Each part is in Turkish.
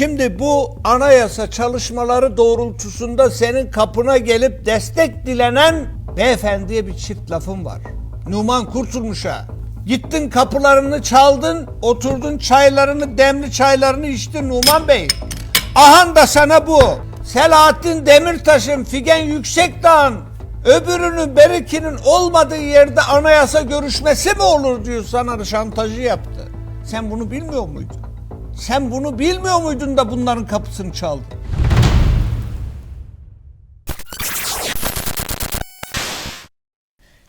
Şimdi bu anayasa çalışmaları doğrultusunda senin kapına gelip destek dilenen beyefendiye bir çift lafım var. Numan Kurtulmuş'a. Gittin kapılarını çaldın, oturdun çaylarını, demli çaylarını içtin Numan Bey. Ahan da sana bu. Selahattin Demirtaş'ın, Figen Yüksekdağ'ın, öbürünün Beriki'nin olmadığı yerde anayasa görüşmesi mi olur diyor sana şantajı yaptı. Sen bunu bilmiyor muydun? Sen bunu bilmiyor muydun da bunların kapısını çaldın?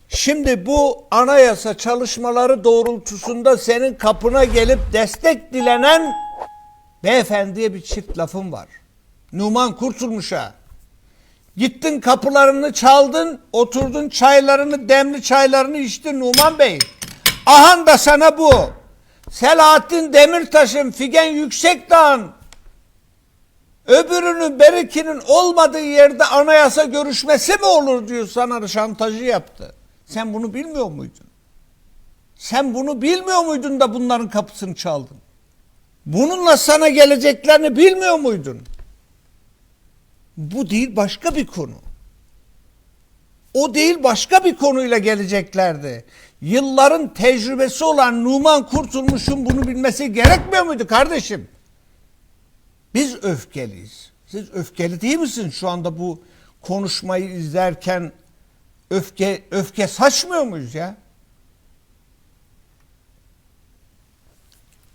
Şimdi bu anayasa çalışmaları doğrultusunda senin kapına gelip destek dilenen beyefendiye bir çift lafım var. Numan Kurtulmuş'a. Gittin kapılarını çaldın, oturdun çaylarını, demli çaylarını içtin Numan Bey. Ahan da sana bu. Selahattin Demirtaş'ın, Figen Yüksekdağ'ın, öbürünün Beriki'nin olmadığı yerde anayasa görüşmesi mi olur diyor sana şantajı yaptı. Sen bunu bilmiyor muydun? Sen bunu bilmiyor muydun da bunların kapısını çaldın? Bununla sana geleceklerini bilmiyor muydun? Bu değil başka bir konu. O değil başka bir konuyla geleceklerdi. Yılların tecrübesi olan Numan Kurtulmuş'un bunu bilmesi gerekmiyor muydu kardeşim? Biz öfkeliyiz. Siz öfkeli değil misin şu anda bu konuşmayı izlerken öfke öfke saçmıyor muyuz ya?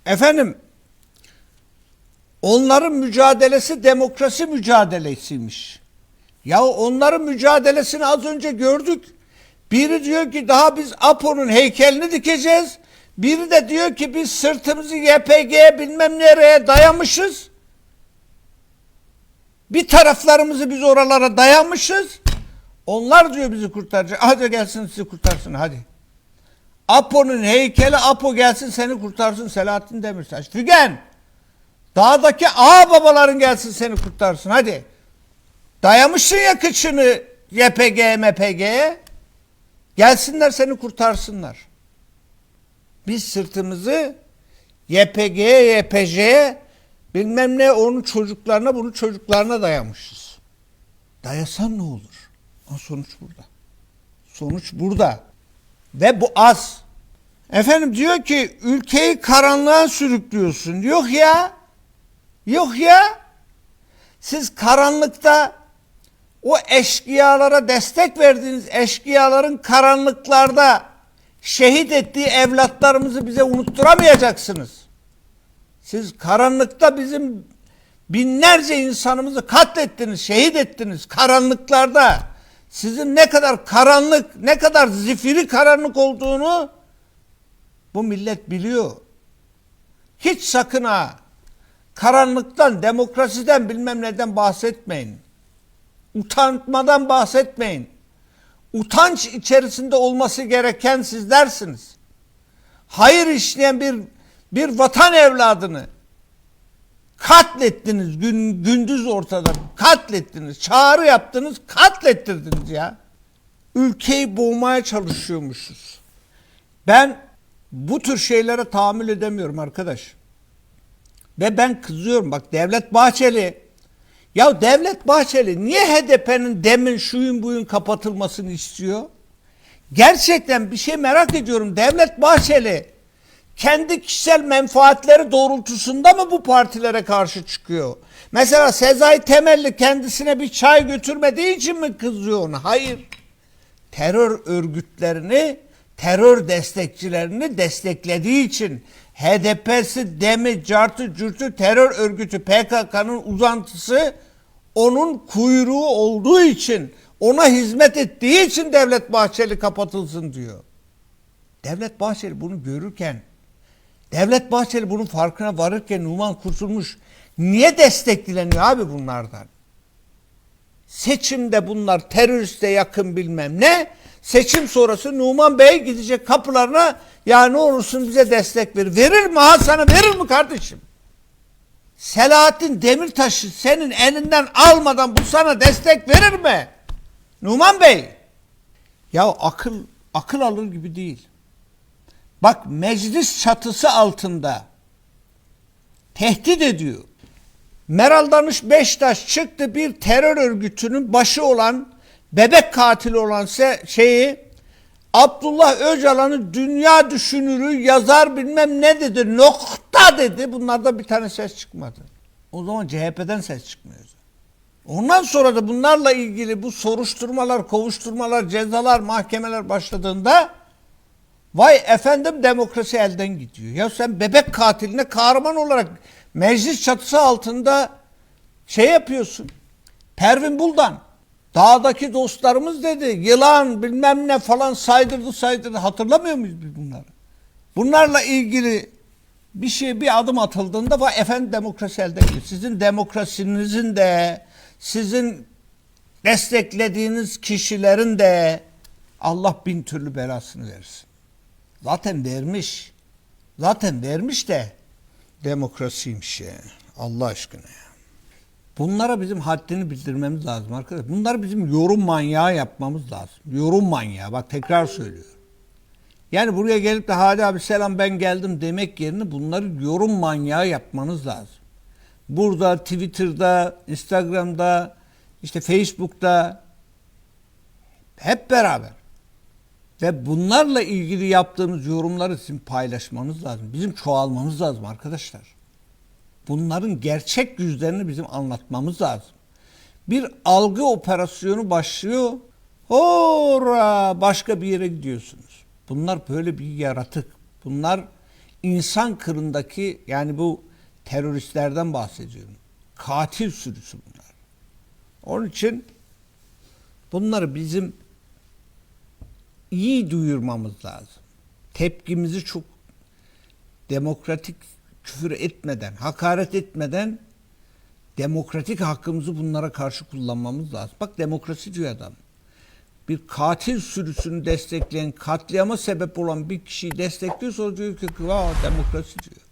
Efendim onların mücadelesi demokrasi mücadelesiymiş. Ya onların mücadelesini az önce gördük. Biri diyor ki daha biz APO'nun heykelini dikeceğiz. Biri de diyor ki biz sırtımızı YPG'ye bilmem nereye dayamışız. Bir taraflarımızı biz oralara dayamışız. Onlar diyor bizi kurtaracak. Hadi gelsin sizi kurtarsın hadi. Apo'nun heykeli Apo gelsin seni kurtarsın Selahattin Demirtaş. Fügen dağdaki ağa babaların gelsin seni kurtarsın hadi. Dayamışsın ya kıçını YPG, MPG'ye. Gelsinler seni kurtarsınlar. Biz sırtımızı YPG'ye, YPJ'ye bilmem ne onun çocuklarına bunu çocuklarına dayamışız. Dayasan ne olur? Ama sonuç burada. Sonuç burada. Ve bu az. Efendim diyor ki ülkeyi karanlığa sürüklüyorsun. Yok ya. Yok ya. Siz karanlıkta o eşkıyalara destek verdiğiniz eşkıyaların karanlıklarda şehit ettiği evlatlarımızı bize unutturamayacaksınız. Siz karanlıkta bizim binlerce insanımızı katlettiniz, şehit ettiniz karanlıklarda. Sizin ne kadar karanlık, ne kadar zifiri karanlık olduğunu bu millet biliyor. Hiç sakın ha karanlıktan, demokrasiden bilmem neden bahsetmeyin. Utanmadan bahsetmeyin. Utanç içerisinde olması gereken sizlersiniz. Hayır işleyen bir bir vatan evladını katlettiniz gün, gündüz ortada. Katlettiniz çağrı yaptınız katlettirdiniz ya. Ülkeyi boğmaya çalışıyormuşuz. Ben bu tür şeylere tahammül edemiyorum arkadaş. Ve ben kızıyorum. Bak Devlet Bahçeli ya Devlet Bahçeli niye HDP'nin demin şuyun buyun kapatılmasını istiyor gerçekten bir şey merak ediyorum Devlet Bahçeli kendi kişisel menfaatleri doğrultusunda mı bu partilere karşı çıkıyor? Mesela Sezai Temelli kendisine bir çay götürmediği için mi kızıyor ona? Hayır. Terör örgütlerini, terör destekçilerini desteklediği için HDP'si, DEM'i, CART'ı, CÜRT'ü terör örgütü PKK'nın uzantısı onun kuyruğu olduğu için ona hizmet ettiği için Devlet Bahçeli kapatılsın diyor. Devlet Bahçeli bunu görürken Devlet Bahçeli bunun farkına varırken Numan Kurtulmuş niye destekleniyor abi bunlardan? Seçimde bunlar teröriste yakın bilmem ne. Seçim sonrası Numan Bey gidecek kapılarına ya ne olursun bize destek ver. Verir mi ha verir mi kardeşim? Selahattin Demirtaş'ı senin elinden almadan bu sana destek verir mi? Numan Bey. Ya akıl akıl alır gibi değil. Bak meclis çatısı altında tehdit ediyor. Meral Danış Beştaş çıktı bir terör örgütünün başı olan bebek katili olan şeyi Abdullah Öcalan'ı dünya düşünürü yazar bilmem ne dedi nokta dedi bunlardan bir tane ses çıkmadı. O zaman CHP'den ses çıkmıyor. Ondan sonra da bunlarla ilgili bu soruşturmalar, kovuşturmalar, cezalar, mahkemeler başladığında vay efendim demokrasi elden gidiyor. Ya sen bebek katiline kahraman olarak meclis çatısı altında şey yapıyorsun. Pervin Buldan dağdaki dostlarımız dedi yılan bilmem ne falan saydırdı saydırdı hatırlamıyor muyuz biz bunları? Bunlarla ilgili bir şey bir adım atıldığında vay efendim demokrasi elden gidiyor. Sizin demokrasinizin de sizin desteklediğiniz kişilerin de Allah bin türlü belasını versin. Zaten vermiş. Zaten vermiş de demokrasiymiş ya. Allah aşkına ya. Bunlara bizim haddini bildirmemiz lazım arkadaşlar. Bunları bizim yorum manyağı yapmamız lazım. Yorum manyağı. Bak tekrar söylüyorum. Yani buraya gelip de hadi abi selam ben geldim demek yerine bunları yorum manyağı yapmanız lazım. Burada, Twitter'da, Instagram'da, işte Facebook'ta hep beraber. Ve bunlarla ilgili yaptığımız yorumları sizin paylaşmanız lazım. Bizim çoğalmamız lazım arkadaşlar. Bunların gerçek yüzlerini bizim anlatmamız lazım. Bir algı operasyonu başlıyor. Hora başka bir yere gidiyorsunuz. Bunlar böyle bir yaratık. Bunlar insan kırındaki yani bu teröristlerden bahsediyorum. Katil sürüsü bunlar. Onun için bunları bizim iyi duyurmamız lazım. Tepkimizi çok demokratik küfür etmeden, hakaret etmeden demokratik hakkımızı bunlara karşı kullanmamız lazım. Bak demokrasi diyor adam. Bir katil sürüsünü destekleyen, katliama sebep olan bir kişiyi destekliyorsa diyor ki "Aa, demokrasi diyor.